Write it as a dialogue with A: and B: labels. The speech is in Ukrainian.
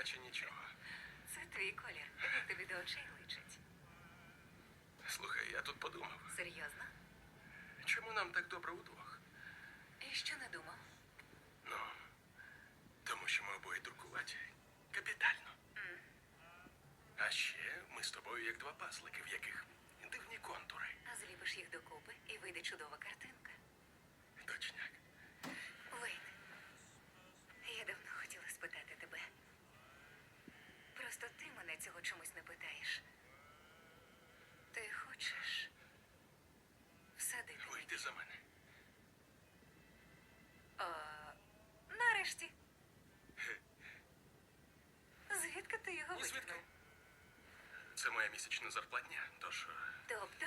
A: наче нічого.
B: Це твій колір. Він тобі до очей личить.
A: Слухай, я тут подумав,
B: Серйозно?
A: чому нам так добре удвох?
B: І що не думав?
A: Ну, тому що ми обоє дуркуваті. Капітально. Mm. А ще ми з тобою як два пазлики, в яких дивні контури.
B: А зліпиш їх докупи і вийде чудова Просто ти мене цього чомусь не питаєш. Ти хочеш всадити
A: Вийди за мене.
B: О, нарешті. Звідки ти його витягнув?
A: Це моя місячна зарплатня, тож е,
B: Тобто,